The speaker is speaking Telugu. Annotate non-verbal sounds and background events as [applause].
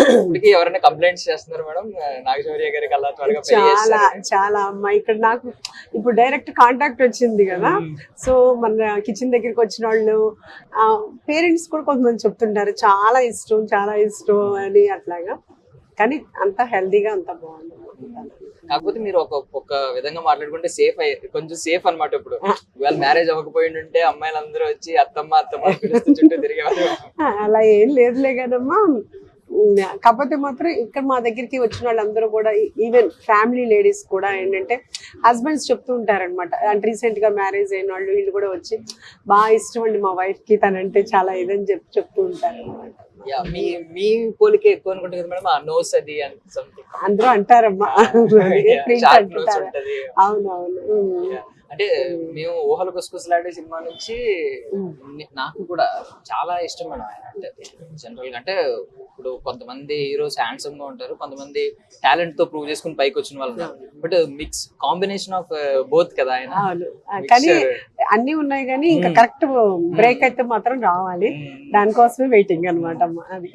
ఇప్పటికి ఎవరైనా కంప్లైంట్స్ చేస్తున్నారు మేడం నాగశౌర్య గారికి అలా త్వరగా పెళ్ళి చాలా. చాలా అమ్మా ఇక్కడ నాకు ఇప్పుడు డైరెక్ట్ కాంటాక్ట్ వచ్చింది కదా. సో మన కిచెన్ దగ్గరికి వచ్చిన వాళ్ళు పేరెంట్స్ కూడా కొంతమంది చెప్తుంటారు చాలా ఇష్టం చాలా ఇష్టం అని అట్లాగా. కానీ అంత హెల్దీగా అంత బాగుంది. కాకపోతే మీరు ఒక ఒక విధంగా మాట్లాడుకుంటే సేఫ్ అయ్యి కొంచెం సేఫ్ అన్నమాట ఇప్పుడు. ఇవాళ మ్యారేజ్ అవ్వకపోయి ఉంటే అమ్మాయిలు అందరూ వచ్చి అత్తమ్మ అత్తమ్మ చుట్టూ తిరిగేవారు. అలా ఏం లేదులే కదమ్మా. కాకపోతే మాత్రం ఇక్కడ మా దగ్గరికి వచ్చిన వాళ్ళందరూ కూడా ఈవెన్ ఫ్యామిలీ లేడీస్ కూడా ఏంటంటే హస్బెండ్స్ చెప్తూ ఉంటారనమాట అంటే రీసెంట్గా మ్యారేజ్ అయిన వాళ్ళు వీళ్ళు కూడా వచ్చి బాగా ఇష్టం అండి మా వైఫ్కి తనంటే చాలా ఇదని చెప్పి చెప్తూ ఉంటారు అనమాట యా, మీ మీ పోలికే ఎక్కువ అనుకుంటుంది కదా మేడం? ఆ నోస్ అది అండ్ సంథింగ్ అందరూ అంటారమ్మా. [laughs] [laughs] అవునవును. అంటే మేము ఊహలు గుసగుసలాడే సినిమా నుంచి నాకు కూడా చాలా ఇష్టం మేడం ఆయన. అంటే జనరల్గా అంటే ఇప్పుడు కొంతమంది హీరోస్ హ్యాండ్సమ్గా ఉంటారు కొంతమంది టాలెంట్తో ప్రూవ్ చేసుకుని పైకి వచ్చిన వాళ్ళు but mix combination of both కదా ఆయన. కానీ. అన్ని ఉన్నాయి కానీ ఇంకా. కరెక్ట్ బ్రేక్ అయితే మాత్రం రావాలి. దానికోసమే వెయిటింగ్ అనమాట అది.